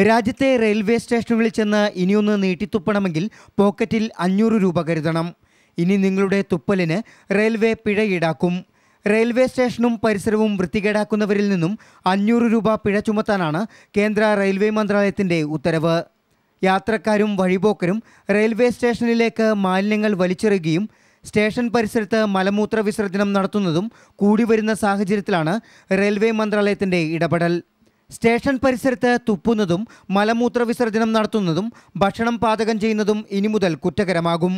രാജ്യത്തെ റെയിൽവേ സ്റ്റേഷനുകളിൽ ചെന്ന് ഇനിയൊന്ന് നീട്ടിത്തുപ്പണമെങ്കിൽ പോക്കറ്റിൽ അഞ്ഞൂറ് രൂപ കരുതണം. ഇനി നിങ്ങളുടെ തുപ്പലിന് റെയിൽവേ പിഴ ഈടാക്കും. റെയിൽവേ സ്റ്റേഷനും പരിസരവും വൃത്തികേടാക്കുന്നവരിൽ നിന്നും അഞ്ഞൂറ് രൂപ പിഴ ചുമത്താനാണ് കേന്ദ്ര റെയിൽവേ മന്ത്രാലയത്തിന്റെ ഉത്തരവ്. യാത്രക്കാരും വഴിപോക്കരും റെയിൽവേ സ്റ്റേഷനിലേക്ക് മാലിന്യങ്ങൾ വലിച്ചെറിയുകയും സ്റ്റേഷൻ പരിസരത്ത് മലമൂത്ര വിസർജനം നടത്തുന്നതും കൂടി വരുന്ന സാഹചര്യത്തിലാണ് റെയിൽവേ മന്ത്രാലയത്തിന്റെ ഇടപെടൽ. സ്റ്റേഷൻ പരിസരത്ത് തുപ്പുന്നതും മലമൂത്ര വിസർജനം നടത്തുന്നതും ഭക്ഷണം പാചകം ചെയ്യുന്നതും ഇനി മുതൽ കുറ്റകരമാകും.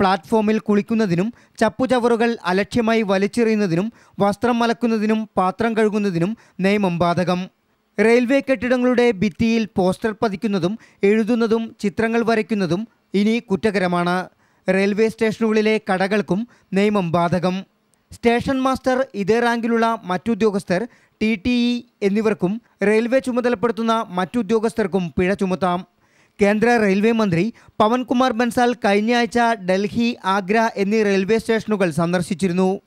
പ്ലാറ്റ്ഫോമിൽ കുളിക്കുന്നതിനും ചപ്പുചവറുകൾ അലക്ഷ്യമായി വലിച്ചെറിയുന്നതിനും വസ്ത്രം മലക്കുന്നതിനും പാത്രം കഴുകുന്നതിനും നിയമം ബാധകം. റെയിൽവേ കെട്ടിടങ്ങളുടെ ഭിത്തിയിൽ പോസ്റ്റർ പതിക്കുന്നതും എഴുതുന്നതും ചിത്രങ്ങൾ വരയ്ക്കുന്നതും ഇനി കുറ്റകരമാണ്. റെയിൽവേ സ്റ്റേഷനുകളിലെ കടകൾക്കും നിയമം ബാധകം. സ്റ്റേഷൻ മാസ്റ്റർ ഇതേ റാങ്കിലുള്ള മറ്റുദ്യോഗസ്ഥർ ടി ടി ഇ എന്നിവർക്കും റെയിൽവേ ചുമതലപ്പെടുത്തുന്ന മറ്റുദ്യോഗസ്ഥർക്കും പിഴ ചുമത്താം. കേന്ദ്ര റെയിൽവേ മന്ത്രി പവൻകുമാർ ബൻസാൽ കഴിഞ്ഞയാഴ്ച ഡൽഹി ആഗ്ര എന്നീ റെയിൽവേ സ്റ്റേഷനുകൾ സന്ദർശിച്ചിരുന്നു.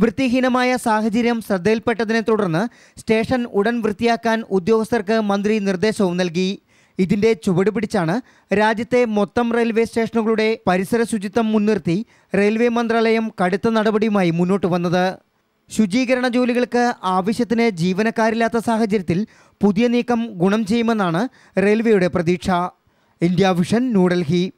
വൃത്തിഹീനമായ സാഹചര്യം ശ്രദ്ധയിൽപ്പെട്ടതിനെ തുടർന്ന് സ്റ്റേഷൻ ഉടൻ വൃത്തിയാക്കാൻ ഉദ്യോഗസ്ഥർക്ക് മന്ത്രി നിർദ്ദേശവും നൽകി. ഇതിന്റെ ചുവട് പിടിച്ചാണ് രാജ്യത്തെ മൊത്തം റെയിൽവേ സ്റ്റേഷനുകളുടെ പരിസര ശുചിത്വം മുൻനിർത്തി റെയിൽവേ മന്ത്രാലയം കടുത്ത നടപടിയുമായി മുന്നോട്ട് വന്നത്. ശുചീകരണ ജോലികൾക്ക് ആവശ്യത്തിന് ജീവനക്കാരില്ലാത്ത സാഹചര്യത്തിൽ പുതിയ നീക്കം ഗുണം ചെയ്യുമെന്നാണ് റെയിൽവേയുടെ പ്രതീക്ഷ. India vision New Delhi.